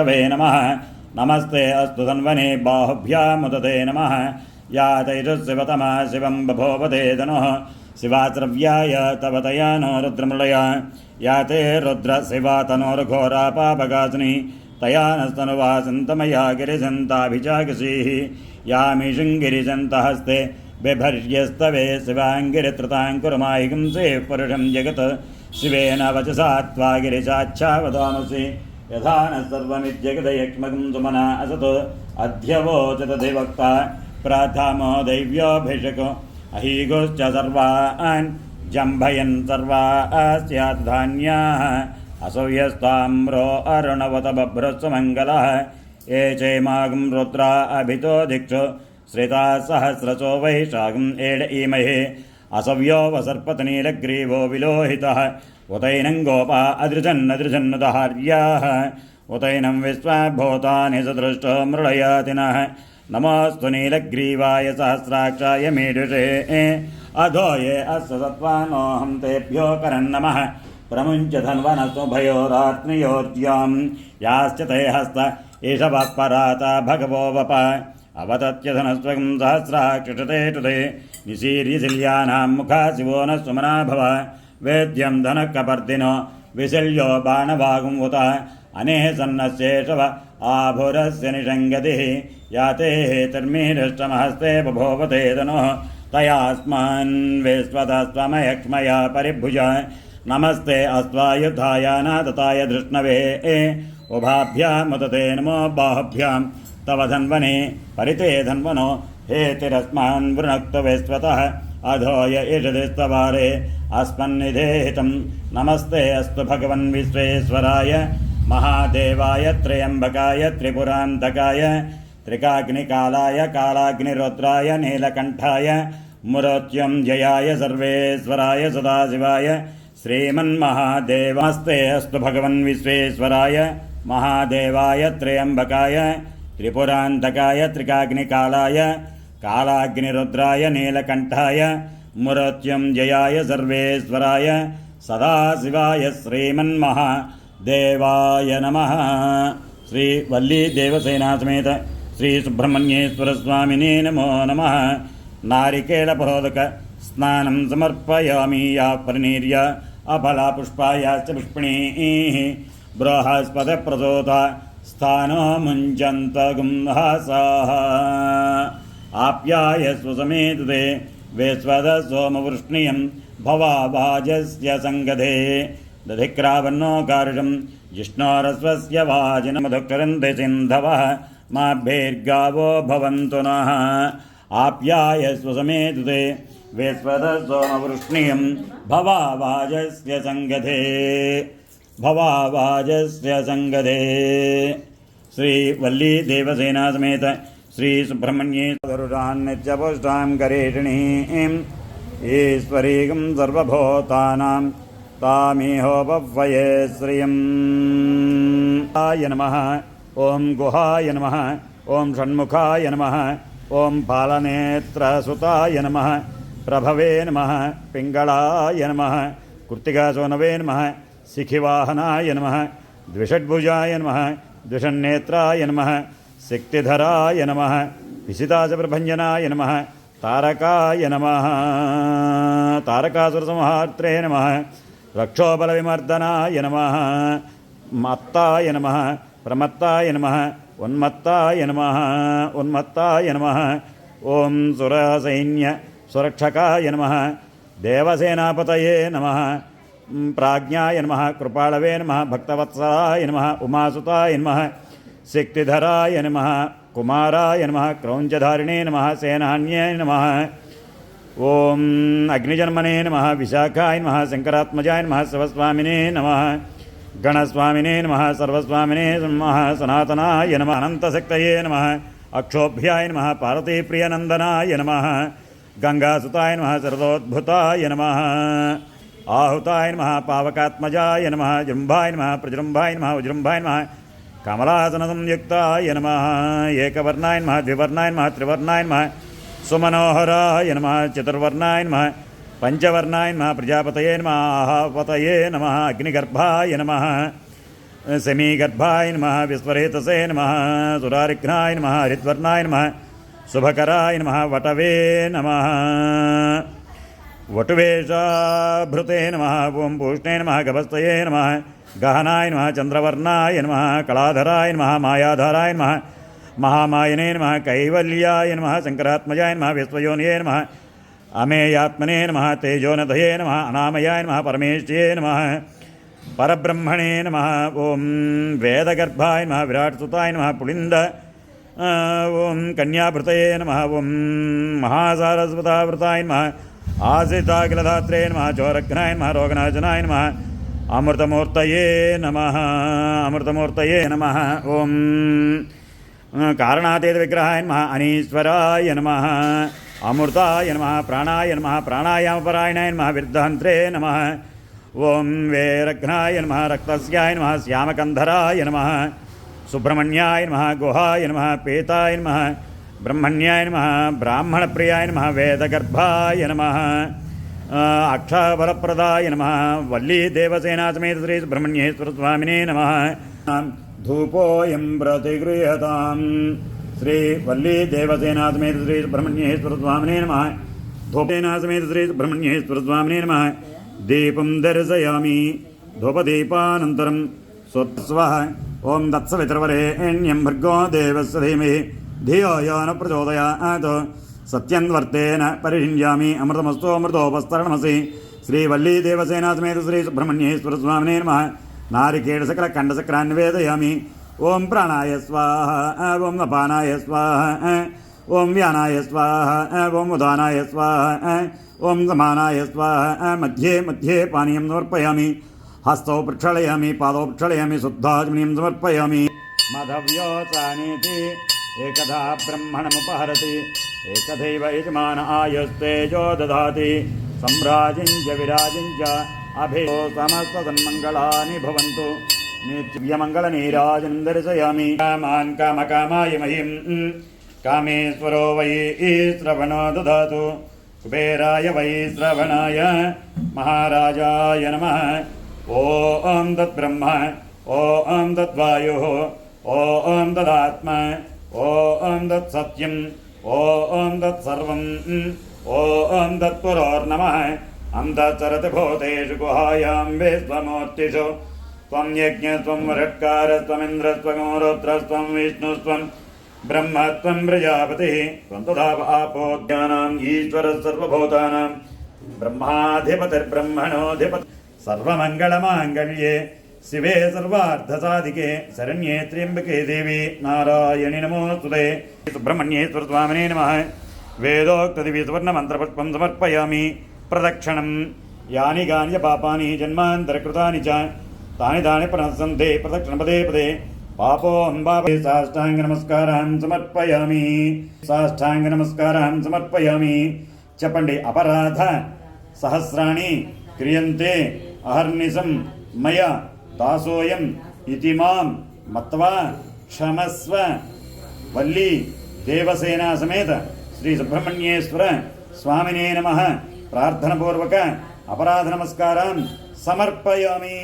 वे नमः। नमस्ते अस्तु धन्वने बाहुभ्यामुदते नमः। या तैजस्शिवतमा शिवं बभोवते धनुः। शिवाद्रव्याय तव तया नो रुद्रमृळय। या ते रुद्रशिवा तनोर्घोरा पापगासिनी। तया नस्तनुवासन्तमया गिरिजन्ताभिचागसीः यामिषङ्गिरिजन्तहस्ते बिभर्यस्तवे शिवाङ्गिरित्रताङ्कुरमायिकं सेः पुरुषं जगत्। शिवेन वचसा त्वा गिरिशाच्छावदामसि यथा न सर्वमित्यगदयक्ष्मकं सुमना असत्। अध्यवोचतधिवक्ता प्रार्थामो दैव्योऽभिषको। अहीगोश्च सर्वान् जम्भयन् सर्वा स्यात् धान्याः असौयस्ताम्रो अरुणवत बभ्रस्वमङ्गलः ये चैमागं रुद्रा अभितो दिक्षु। श्रिता सहस्रसो वैशाखम् एड ईमहे असव्यो वसर्पतनीलग्रीवो विलोहितः। उतैनं गोपा अदृशन्नदृशन्नुदहार्याः उतैनं विश्वाभूतानि सदृष्टो मृळयातिनः। नमोऽस्तु नीलग्रीवाय सहस्राक्षाय मीडुषे अधो ये अस्य सत्त्वानोऽहं तेभ्यो करन्नमः प्रमुञ्च धन्वनसुभयोरात्मयोर्ज्यां याश्च ते हस्त एष वत्पराता भगवो वप। अवतत्य धनस्वगं सहस्राक्षिषते टुते निशीर्यशिल्यानां मुखा शिवो न सुमना भव। वेद्यं धनकपर्दिनो विशल्यो बाणभागं उत। अनेः सन्नस्येषव आभुरस्य निषङ्गतिः। याते तर्मीरष्टमहस्ते बभोवते धनुः। तयास्मान् परिभुज। नमस्ते अस्त्वायुधाय नादताय धृष्णवे उभाभ्यामुदते नमो बाहुभ्यां। तव धन्वने परिते धन्वनो हेतिरस्मान् वृणक्तवेस्वतः अधोय ईषदिस्तवारे अस्मन्निधेहितं नमस्ते अस्तु भगवन् विश्वेश्वराय महादेवाय त्र्यम्बकाय, त्रिपुरान्तकाय। त्रिकाग्निकालाय, कालाग्निरुद्राय, नीलकण्ठाय। जयाय सर्वेश्वराय, सदाशिवाय। श्रीमन्महादेवास्ते अस्तु भगवन् विश्वेश्वराय महादेवाय त्र्यम्बकाय। त्रिपुरान्तकाय, त्रिकाग्निकालाय। कालाग्निरुद्राय नीलकण्ठाय मुरोच्यं जयाय सर्वेश्वराय सदाशिवाय श्रीमन्महादेवाय नमः श्री वल्ली देवसेना समेत श्री सुब्रह्मण्येश्वर स्वामिने नमो नमः नारिकेलपरोदक स्नानं समर्पयामि या परिनीर्य अफला पुष्पायाश्च पुष्पिणीः बृहस्पतिप्रचोदा स्थानो मुञ्चन्तगुंहासाः आप्याय स्वसमेतते वेस्वद सोमवृष्णियं भवाभाजस्य सङ्गधे। दधिक्रावन्नो कारुषं, जिष्णोरस्वस्य वाजिनमधुकरन्ति सिन्धवः माभ्यैर्गावो भवन्तु नः। आप्याय स्वसमेतुते वेस्वद सोमवृष्णियं भवाभाजस्य सङ्गधे। भवाभाजस्य सङ्गधे। श्रीवल्ली देवसेना समेत श्री सुब्रह्मण्ये गरुडान्नित्यपुष्टां करेषिणीं ईश्वरीगं सर्वभूतानां तामिहोपवये श्रियम्। आय नमः, ॐ गुहाय नमः, ॐ षण्मुखाय नमः, ॐ पालनेत्रसुताय नमः, प्रभवे नमः पिङ्गळाय नमः, कृत्तिकासोनवे नमः शिखिवाहनाय नमः, द्विषड्भुजाय नमः द्विषन्नेत्राय नमः शक्तिधराय नमः विशिताचप्रभञ्जनाय नमः तारकाय नमः तारकासुरसंहार्त्रे नमः रक्षोबलविमर्दनाय नमः मत्ताय नमः प्रमत्ताय नमः उन्मत्ताय नमः उन्मत्ताय नमः ॐ सुरसैन्य सुरक्षकाय नमः देवसेनापतये नमः प्राज्ञाय नमः कृपाळवे नमः भक्तवत्सलाय नमः उमासुताय नमः शक्तिधराय नमः, कुमाराय नमः, क्रौञ्चधारिणे नमः सेनान्याय नमः ॐ अग्निजन्मने नमः, विशाखाय नमः, शङ्करात्मजाय नमः, शिवस्वामिने नमः, गणस्वामिने नमः, सर्वस्वामिने नमः, सनातनाय नमः, अनन्तशक्तये नमः, अक्षोभ्याय नमः, पार्वतीप्रियनन्दनाय नमः, गङ्गासुताय नमः शरदोद्भुताय नमः, आहुताय नमः, पावकात्मजाय नमः, जृम्भाय नमः, प्रजृम्भाय नमः, उजृम्भाय नमः कमलासनसंयुक्ताय नम। एकवर्णाय नम, द्विवर्णाय नम, त्रिवर्णाय नम। सुमनोहराय नम, चतुर्वर्णाय नम। पञ्चवर्णाय नम, प्रजापतये नम आहापतये नम, अग्निगर्भाय नम। सेमीगर्भाय नम विस्वरेतसे नम। सुरारिघ्नाय नम, हरिद्वर्णाय नम। शुभकराय नम, वटवे नमः। वटुवेशाभृते नम ओं पूष्णे नम, गभस्तये नमः। గహనాయ నమ చంద్రవర్ణాయ నమ కళాధరాయ నమ మాయాధారాయ నమ మహామాయనే నమ కైవల్యాయ నమ శంకరాత్మజాయ నమ విశ్వయోనియే నమ అమేయాత్మనే నమ తేజోనధయే నమ అనామయాయ నమ పరమేశ్వరే నమ పరబ్రహ్మణే నమ ఓం వేదగర్భాయ నమ విరాట్సుతాయ నమ పులింద ఓం కన్యాభృతయే నమ ఓం మహాసారస్వతావృతాయ నమ ఆశ్రితాఖిలధాత్రే నమ చోరఘ్నాయ నమ రోగనాశనాయ నమ அமிர்தமூர்த்தயே நம அமிர்தமூர்த்தயே நம ஓம். காரணாத்தேது விக்கிரகாய நம அனீஸ்வராய நம அமிர்தாய நம பிராணாய நம பிராணாயாமபராயணாய நம விருத்தாந்திரே நம ஓம் வேரக்னாய நம ரக்தஸ்யாய நம சியாமகந்தராய நம சுப்பிரமணியாய நம குஹாய நம பேதாய நம பிரம்மண்யாய நம பிராமணப்பிரியாய நம வேதகர்பாய நம అక్షాబలప్రదాయ నమ. వల్లీ దేవసేనా సమేత శ్రీ సుబ్రహ్మణ్యేశ్వర స్వామినే నమ. ధూపోయం ప్రతిగృహతాం శ్రీ వల్లీ దేవసేనా సమేత శ్రీ సుబ్రహ్మణ్యేశ్వర స్వామినే నమ. ధూపేనా సమేత శ్రీ సుబ్రహ్మణ్యేశ్వర స్వామినే నమ. దీపం దర్శయామి. ధూపదీపానంతరం స్వస్వ. ఓం దత్సవితరవరేణ్యం భర్గో దేవస్య ధీమహి. ధియో యో న ప్రచోదయాత్. सत्यन्वर्तेन परिषिञ्जामि अमृतमस्तो अमृतोपस्तरणमसि। श्रीवल्लीदेवसेनासमेत श्रीसुब्रह्मण्येश्वरस्वामिने नमः। नारिकेणसकलखण्डसकरान् निवेदयामि ॐ प्राणाय स्वाहा ॐ नपानाय स्वाहा ॐ व्यानाय स्वाहा ॐ उदानाय स्वाहा ॐ समानाय स्वाहा, मध्ये मध्ये पानीयं समर्पयामि। हस्तौ प्रक्षालयामि, पादौ प्रक्षालयामि शुद्धाग्निं समर्पयामि। मधव्योचानीति एकदा ब्रह्मणमुपहरति। एकथैव यजमान आयस्तेजो ददाति। सम्राजिञ्च विराजिञ्च अभियो समस्तन्मङ्गलानि भवन्तु। नित्यमङ्गलनीराजन् दर्शयामि। कामान् कामकामाय महीम्। कामेश्वरो वै श्रवणो दधातु कुबेराय वै श्रवणाय। महाराजाय नमः। ॐ तत्ब्रह्म ॐ तद्वायुः। ॐ तदात्म। ॐ तत्सत्यम्। ॐ ओं ॐ तत्पुरोर्नमः अन्तश्चरति भूतेषु गुहायां विश्वमूर्तिषु। त्वं यज्ञस्त्वं वरत्कारस्त्वमिन्द्रस्त्वगोरुत्रस्त्वं विष्णुस्त्वं ब्रह्मत्वं प्रजापतिः। त्वं तथा आपोज्ञानाम् ईश्वरः ब्रह्माधिपतिर्ब्रह्मणोऽधिपति। सर्वमङ्गलमाङ्गल्ये शिवे सर्वार्थसाधिके शरण्ये त्र्यम्बके देवी नारायणि नमोऽस्तुते सुब्रह्मण्येश्वरस्वामिने नमः वेदोक्तदिविसुवर्णमन्त्रपुष्पं समर्पयामि प्रदक्षिणं यानि गान्यपापानि जन्मान्तरकृतानि च तानि तानि प्रनसन्ते प्रदक्षिणपदे पदे पापोऽहं पापे साष्टाङ्गनमस्कारान् समर्पयामि साष्टाङ्गनमस्कारान् समर्पयामि చెప్పండి అపరాధ సహస్రాణి క్రియంతే అహర్నిశం మయ దాసోయం ఇది మాం మత్వా క్షమస్వ వల్లి దేవసేనా సమేత శ్రీ సుబ్రహ్మణ్యేశ్వర స్వామినే నమ ప్రార్థనపూర్వక అపరాధ నమస్కారం సమర్పయామి